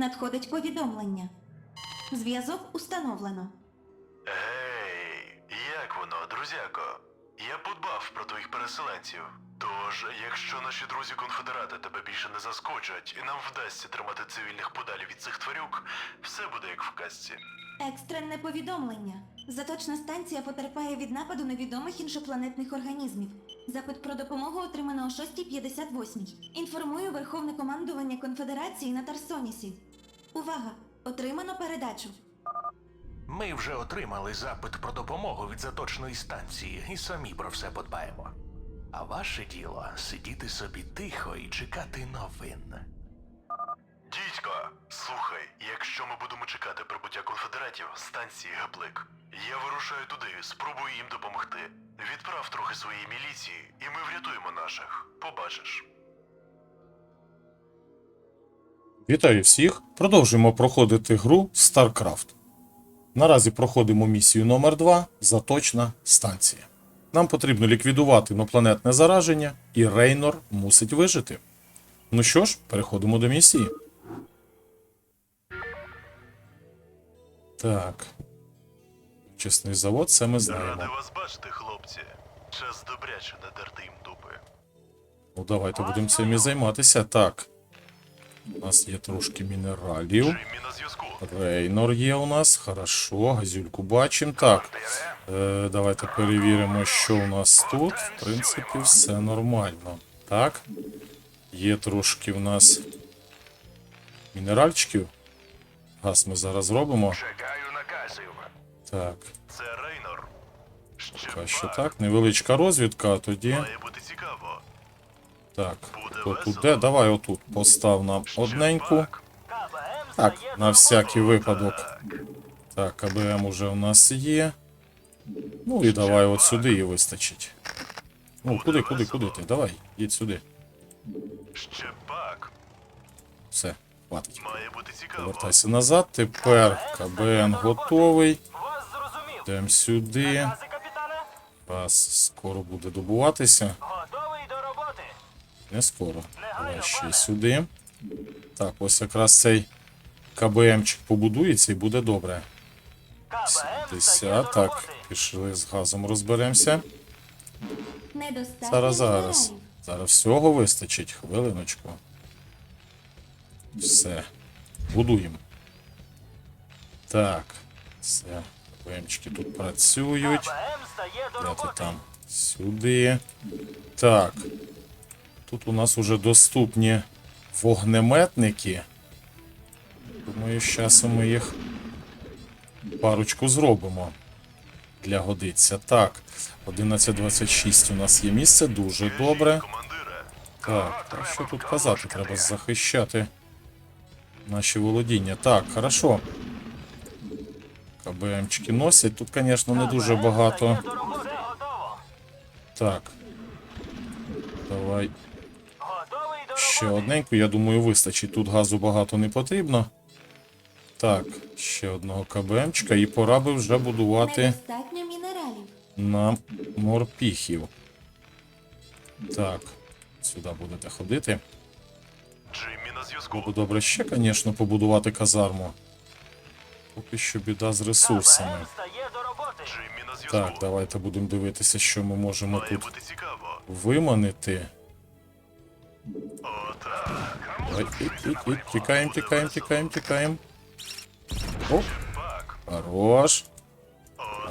Надходить повідомлення. Зв'язок установлено. Гей, як воно, друзяко? Я подбав про твоїх переселенців. Тож, якщо наші друзі конфедерати тебе більше не заскочать, і нам вдасться тримати цивільних подалі від цих тварюк, все буде як в казці. Екстрене повідомлення. Заточна станція потерпає від нападу невідомих іншопланетних організмів. Запит про допомогу отримано о 6.58. Інформую Верховне командування Конфедерації на Тарсонісі. Увага! Отримано передачу. Ми вже отримали запит про допомогу від заточної станції і самі про все подбаємо. А ваше діло сидіти собі тихо і чекати новин. Дідько, слухай, якщо ми будемо чекати прибуття конфедератів станції Гаплик, я вирушаю туди, спробую їм допомогти. Відправ трохи своєї міліції, і ми врятуємо наших. Побачиш. Вітаю всіх! Продовжуємо проходити гру StarCraft. Наразі проходимо місію номер 2 Заточна станція. Нам потрібно ліквідувати інопланетне зараження, і Рейнор мусить вижити. Ну що ж, переходимо до місії. Так. Чесний завод, це ми знаємо. Радий вас бачити, хлопці. Час добряче надерти їм дупи. Ну, давайте будемо цим і займатися. Так. У нас є трошки мінералів. Рейнор є у нас, хорошо, газюльку бачимо. Так, е, давайте перевіримо, що у нас тут. В принципі, все нормально. Так. Є трошки в нас мінеральчиків. Газ ми зараз. Чекаю наказів. Так, Це Рейнор. Поки що так. Невеличка розвідка, а тоді. Має бути цікаво. Так, тут де? Давай отут постав нам одненьку. Так, на всякий випадок. Так, КБМ уже у нас є. Ну і давай от сюди і вистачить. Ну, куди, куди, куди ти? Давай, їдь сюди. Все, хватить. Повертайся назад. Тепер КБН готовий. Йдемо сюди. Раз скоро буде добуватися. Не скоро. Давай ще сюди. Так, ось якраз цей КБМчик побудується і буде добре. КБМ стає 50. до Так, пішли з газом розберемося. Зараз, зараз. Зараз всього вистачить. Хвилиночку. Все. Будуємо. Так. Все. БМчики тут працюють. Де ти там? Сюди. Так. Тут у нас уже доступні вогнеметники. Думаю, з часом ми їх парочку зробимо. Для годиться. Так. 11.26 у нас є місце, дуже добре. Так, та що тут казати? Треба захищати наші володіння. Так, хорошо. КБМчики носять. Тут, звісно, не дуже багато. Так. Давай ще одненьку. Я думаю, вистачить. Тут газу багато не потрібно. Так, ще одного КБМчика. І пора би вже будувати Недостатньо мінералів. на морпіхів. Так, сюди будете ходити. Було добре ще, звісно, побудувати казарму. Поки що біда з ресурсами. Так, давайте будемо дивитися, що ми можемо тут виманити. Іть, тікаємо, тікаємо, тікаємо, тікаємо. Оп, хорош.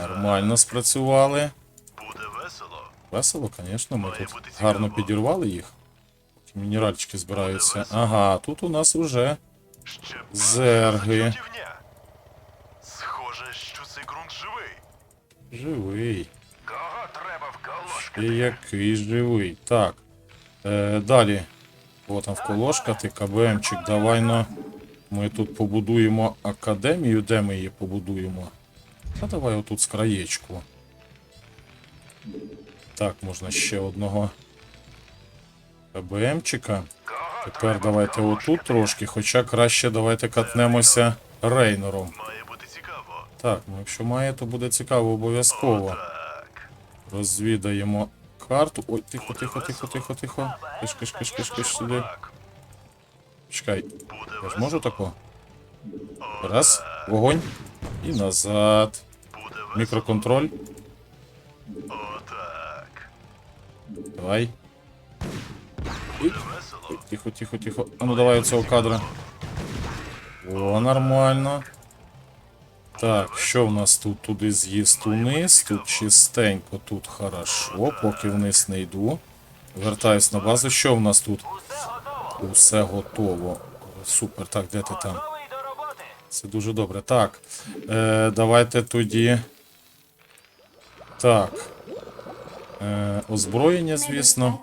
Нормально спрацювали. Буде весело. Весело, звісно, ми тут гарно підірвали їх. Мінеральчики збираються. Ага, тут у нас уже Зерги. Схоже, що цей ґрунт живий. живий. Кого треба вколошка? Який живий. Так. Е, далі. О, там вколошкати, КБМчик. Давай на. Ми тут побудуємо академію. Де ми її побудуємо? Та давай отут з краєчку. Так, можна ще одного КБМчика. Тепер давайте отут трошки, хоча краще давайте катнемося рейнером. Так, ну якщо має, то буде цікаво обов'язково. Розвідаємо карту. Ой, тихо, тихо, тихо, тихо, тихо. Киш, киш, киш, киш, киш сюди. Чекай, я ж можу тако? Раз, вогонь. І назад. Мікроконтроль. Давай. І... Весело. Тихо, тихо, тихо. А ну давай цього кадра. О, нормально. Так, що в нас тут? Туди з'їзд униз, тут чистенько, тут хорошо, поки вниз не йду. Вертаюсь на базу. Що в нас тут? Усе готово. Супер, так, де ти там? Це дуже добре. Так. Е, давайте тоді. Так. Е, озброєння, звісно.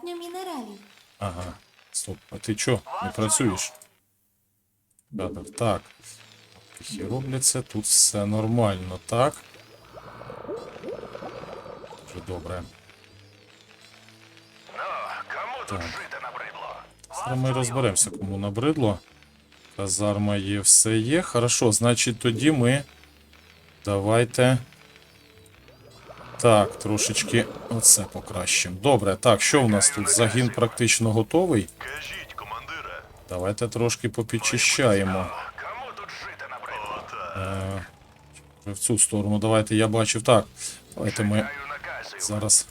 Ага. Стоп, а ти чо? Не працюєш? Кадр, так. Тихі робляться, тут все нормально, так? Дуже добре. Ну, набридло? Зараз ми розберемося, кому набридло. Казарма є, все є. Хорошо, значить тоді ми. Давайте. Так, трошечки оце покращимо. Добре, так, що в нас тут? Загін практично готовий. Давайте трошки попідчищаємо. Кому тут жити набридло? В цю сторону. Давайте я бачив. Так. Давайте ми зараз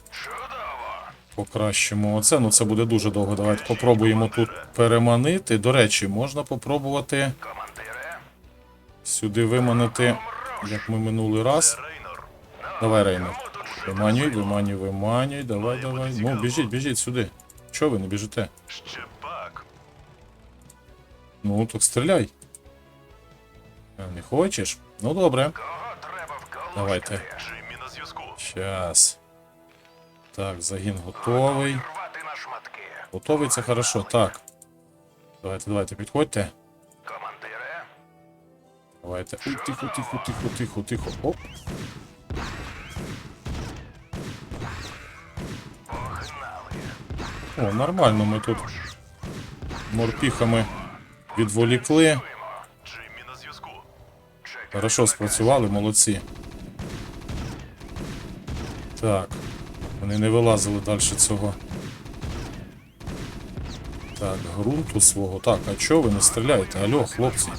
покращимо оце. Ну це буде дуже довго. Давайте попробуємо тут переманити. До речі, можна попробувати сюди виманити, як ми минулий раз. Давай, Рейнер. Виманюй, виманюй, виманюй. Давай, давай. Ну, біжіть, біжіть сюди. Чого ви не біжите? Ну, так стріляй. Не хочеш? Ну добре. Давайте. Щас. Так, загін готовий. Готовий, це хорошо. Так. Давайте, давайте, підходьте. Давайте. Ой, тихо, тихо, тихо, тихо, тихо. Оп. О, нормально ми тут морпіхами відволікли. Хорошо спрацювали, молодці. Так. Вони не вилазили далі цього. Так, ґрунту свого. Так, а чого ви не стріляєте? Алло, хлопці.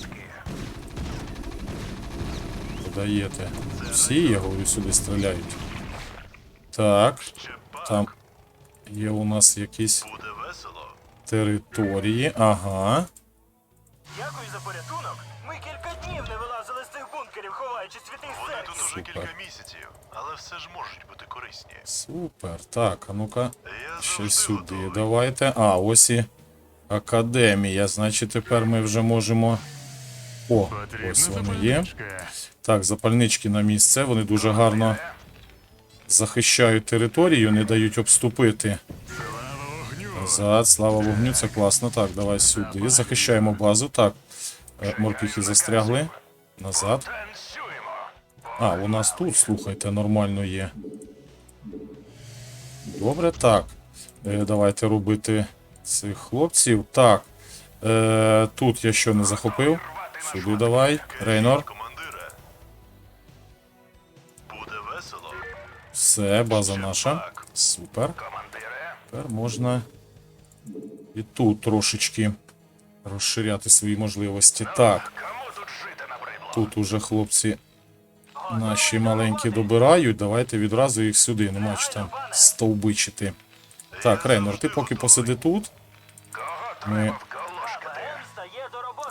Подаєте. Всі, я говорю, сюди стріляють. Так, там є у нас якісь території. Ага. Дякую за порятунок. Ховаючись від Вони тут уже Супер. кілька місяців, але все ж можуть бути корисні. Супер. Так, а ну-ка. Ще сюди готовий. давайте. А, ось і академія. Значить, тепер ми вже можемо. О, ось вони є. Так, запальнички на місце. Вони дуже гарно захищають територію, не дають обступити. Назад, слава вогню, це класно. Так, давай сюди. Захищаємо базу. Так. Е, Морпіхи застрягли. Назад. А, у нас тут, слухайте, нормально є. Добре, так. Е, давайте робити цих хлопців. Так. Е, тут я що не захопив. Сюди давай. Рейнор. Буде весело. Все, база наша. Супер. Тепер можна і тут трошечки розширяти свої можливості. Так, тут уже хлопці наші маленькі добирають. Давайте відразу їх сюди. Нема що там стовбичити. Так, Рейнор, ти поки посиди тут. Ми.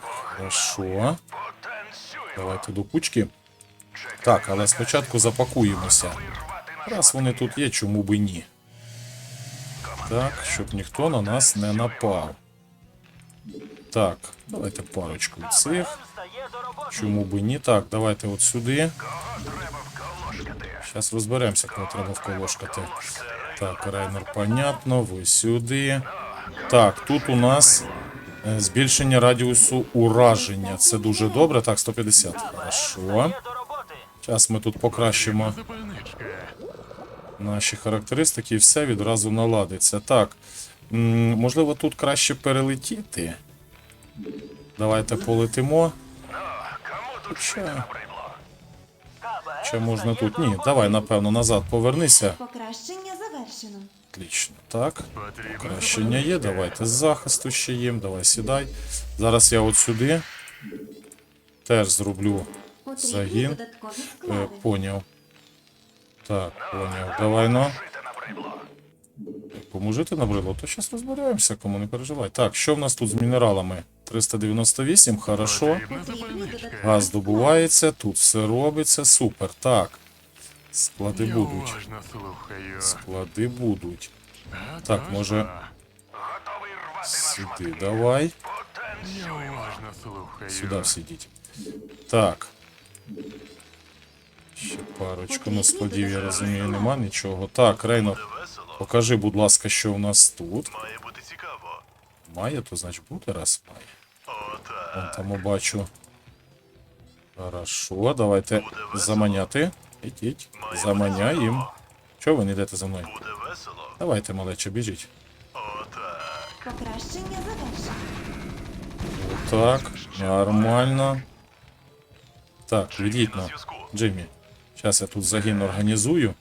Хорошо. Давайте до кучки. Так, але спочатку запакуємося. Раз вони тут є, чому би ні? Так, щоб ніхто на нас не напав. Так, давайте парочку цих. Чому би ні? Так, давайте от сюди. Зараз розберемося, кого треба вколошкати. Так, Рейнер, понятно, ви сюди. Так, тут у нас е, збільшення радіусу ураження. Це дуже добре. Так, 150. Хорошо. Зараз ми тут покращимо наші характеристики і все відразу наладиться. Так. Можливо, тут краще перелетіти. Давайте полетимо. Хоча, хоча можна тут. Ні, давай, напевно, назад повернися. Покращення завершено. Отлично. Так. Покращення є. Давайте з захисту ще їм. Давай сідай. Зараз я от сюди. теж зроблю. Загін. Е, поняв. Так, поняв. Давай ну. Кому жити набридло, то зараз розберемося, кому не переживай. Так, що в нас тут з мінералами? 398, хорошо. Газ добувається, тут все робиться, супер. Так. Склади будуть. Склади будуть. Так, може, сюди давай. Сюди всидіть. Так. Ще парочку на складів, я розумію, нема нічого. Так, Рейнор. Покажи, будь ласка, що у нас тут. Має бути цікаво. Має, то значить буде раз має. Отак. Вон там я бачу. Хорошо, давайте заманяти. Ідіть. Заманяємо. Чого ви не йдете за мною? Буде весело. Давайте, малече, біжіть. Отак. Покращення завершено. Так, нормально. Так, відійдь На. Джиммі. Зараз я тут загін організую.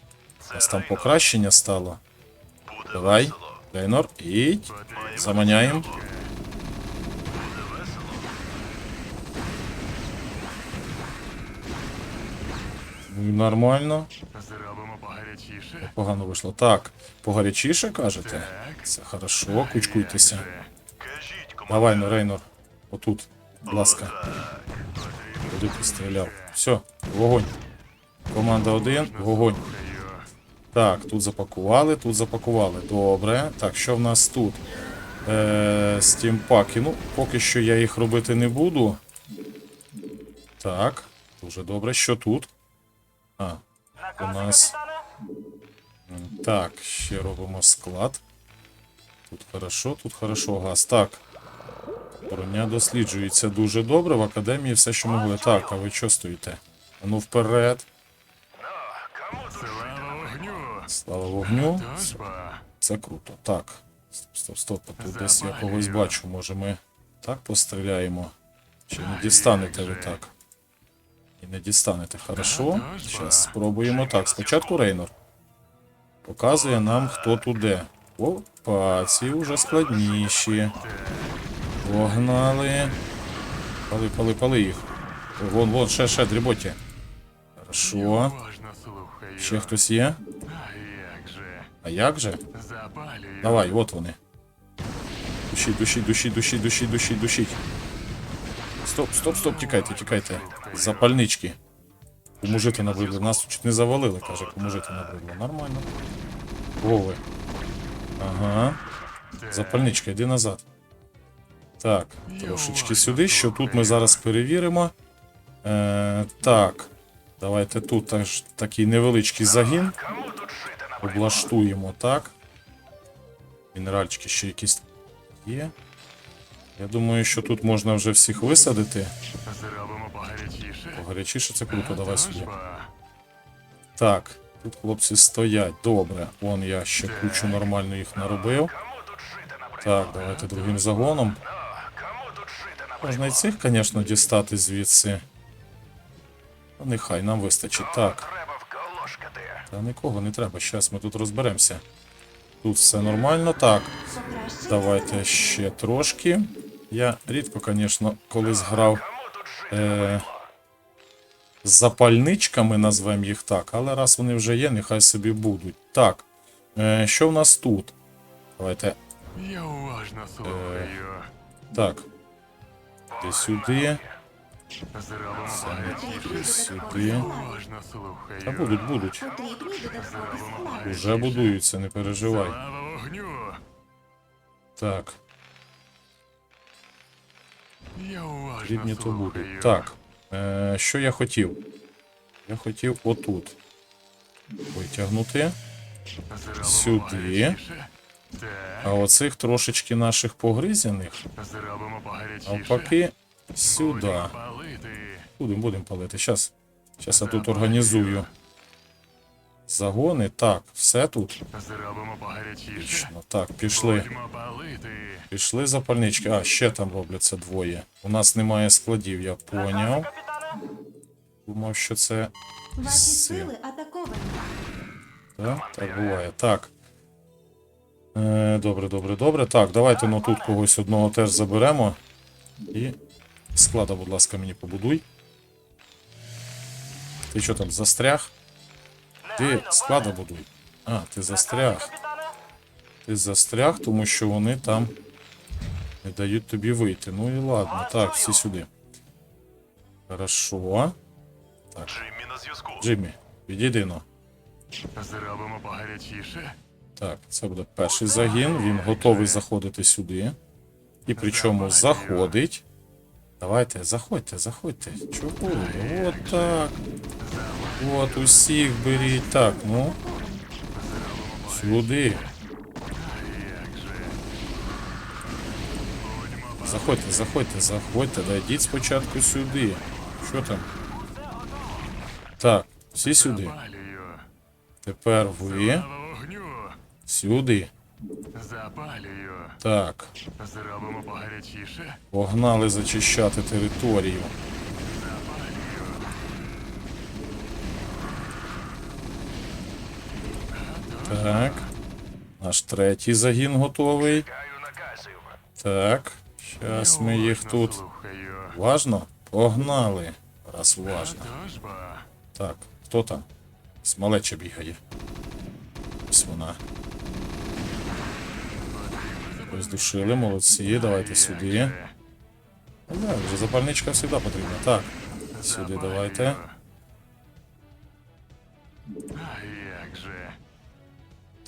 У нас там покращення стало. Давай. Рейнор, ідь. Заманяємо. Ну, Нормально. Зробимо погарячіше. Погано вийшло. Так, погарячіше кажете? Це хорошо, кучкуйтеся. Давай, ну, Рейнор. Отут, будь ласка. Куди ти стріляв? Все, вогонь. Команда один, вогонь. Так, тут запакували, тут запакували. Добре. Так, що в нас тут? Е, стімпаки. Ну, поки що я їх робити не буду. Так, дуже добре. Що тут? А, у нас. Так, ще робимо склад. Тут хорошо, тут хорошо газ. Так. Броня досліджується дуже добре. В академії все, що могли. Так, а ви що стоїте? Ну вперед. Слава вогню. Бо. Це круто. Так. Стоп, стоп, стоп. Тут десь я когось бачу. Може ми так постріляємо? Чи не дістанете ви так? І не дістанете. Хорошо. Зараз спробуємо так. Спочатку Рейнор. Показує нам, хто тут де. Опа, ці вже складніші. Погнали. Пали, пали, пали їх. Вон, вон, ще, ще, дріботі. Хорошо. Ще хтось є? А як же? Запалюю. Давай, от вони. Душіть, душіть, душіть, душіть, душіть, душіть, душіть. Стоп, стоп, стоп, тікайте, тікайте. Запальнички. Поможити набридли. Нас чуть не завалили, каже, поможити набридло. Нормально. Вови. Ага. Запальничка, йди назад. Так, трошечки сюди, що тут ми зараз перевіримо. Е, так. Давайте тут теж такий невеличкий загін. Облаштуємо так. Мінеральчики ще якісь є. Я думаю, що тут можна вже всіх висадити. Зробимо погарячіше. Гарячіше це круто, давай сюди. Так, тут хлопці стоять. Добре. Вон я ще кучу нормально їх наробив. Так, давайте другим загоном. Можна і цих, звісно, дістати звідси. Нехай нам вистачить. Так. Та нікого не треба. Зараз ми тут розберемося. Тут все нормально. Так. Давайте ще трошки. Я рідко, звісно, колись грав е, з запальничками, назвемо їх так, але раз вони вже є, нехай собі будуть. Так, е, що в нас тут? Давайте. Я уважно слухаю. Так. Іди сюди. Сюди. Та будуть, будуть. Уже будуються, не переживай. Так, рідні то будуть. Так. Е, що я хотів? Я хотів отут. Витягнути. Сюди. А оцих трошечки наших погризяних. Навпаки, сюди. Будемо. Будемо, палити. Щас. Щас я тут організую. Загони. Так, все тут. Зробимо погарячіше. Так, пішли. Пішли запальнички. А, ще там робляться двоє. У нас немає складів, я поняв. Думав, що це. Ваші сили атаковані. Так, так буває. Так. Е, добре, добре, добре. Так, давайте ну тут когось одного теж заберемо. І Склада, будь ласка, мені побудуй. Ти що там, застряг? Ти склада будуй. А, ти застряг. Ти застряг, тому що вони там не дають тобі вийти. Ну і ладно. Так, всі сюди. Хорошо. Джиммі на зв'язку. Джиммі, відійди ну. Зробимо погарячіше. Так, це буде перший загін. Він готовий заходити сюди. І причому заходить. Давайте, заходьте, заходьте. Чого? От так. От усіх беріть. Так, ну. Сюди. Заходьте, заходьте, заходьте, дойдіть спочатку сюди. Що там? Так, всі сюди. Тепер ви сюди. Запалюю. Так, Зробимо погарячіше. погнали зачищати територію. Так. Наш третій загін готовий. Так. Зараз ми їх тут. Важно? Погнали. Раз уважно. Так, хто там? Смалеча бігає. Ось вона. Роздушили, молодці, давайте сюди. Да, вже запальничка завжди потрібна. Так, сюди давайте.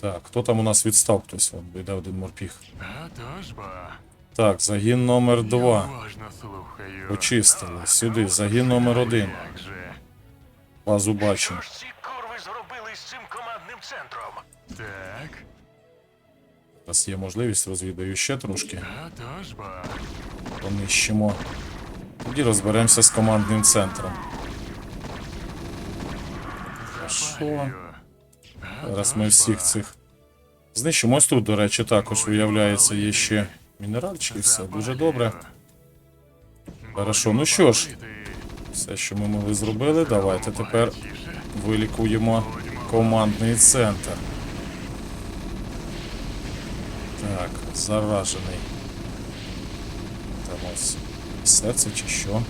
Так, хто там у нас відстав хтось? Йде один бо. Так, загін номер 2. Уважно слухаю. Почистили. Сюди, загін номер 1. Як. Базу бачимо. Що ж ці курви зробили з цим командним центром? Так. Зараз є можливість, розвідаю ще трошки. Понищимо. Тоді розберемося з командним центром. Що? Зараз ми всіх цих знищимо. Ось тут, до речі, також виявляється, є ще мінеральчики, все дуже добре. Хорошо, ну що ж, все, що ми могли зробили, давайте тепер вилікуємо командний центр. Так, заражений. Там ось серце чи що.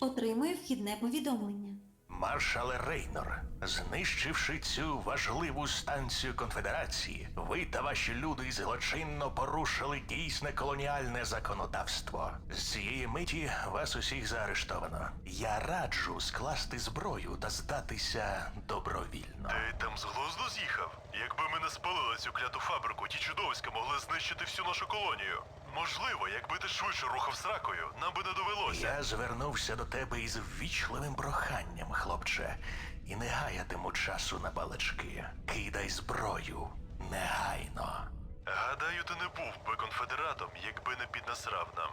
Отримує вхідне повідомлення. Маршале Рейнор, знищивши цю важливу станцію конфедерації, ви та ваші люди злочинно порушили дійсне колоніальне законодавство. З цієї миті вас усіх заарештовано. Я раджу скласти зброю та здатися добровільно. Ти там з глузду з'їхав? Якби ми не спалили цю кляту фабрику, ті чудовиська могли знищити всю нашу колонію. Можливо, якби ти швидше рухав сракою, нам би не довелося. Я звернувся до тебе із ввічливим проханням, хлопче, і не гаятиму часу на балачки. Кидай зброю негайно. Гадаю, ти не був би конфедератом, якби не піднасрав нам.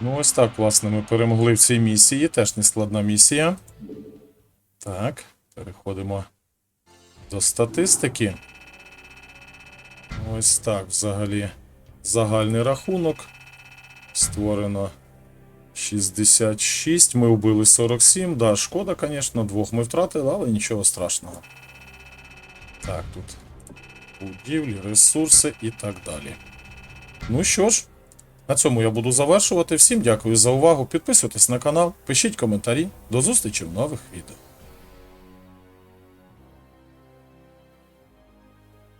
Ну, ось так, власне, ми перемогли в цій місії. Теж не складна місія. Так, переходимо до статистики. Ось так, взагалі. Загальний рахунок. Створено 66. Ми вбили 47. Да, шкода, звісно, двох ми втратили, але нічого страшного. Так, тут будівлі, ресурси і так далі. Ну що ж. На цьому я буду завершувати. Всім дякую за увагу. Підписуйтесь на канал, пишіть коментарі. До зустрічі в нових відео.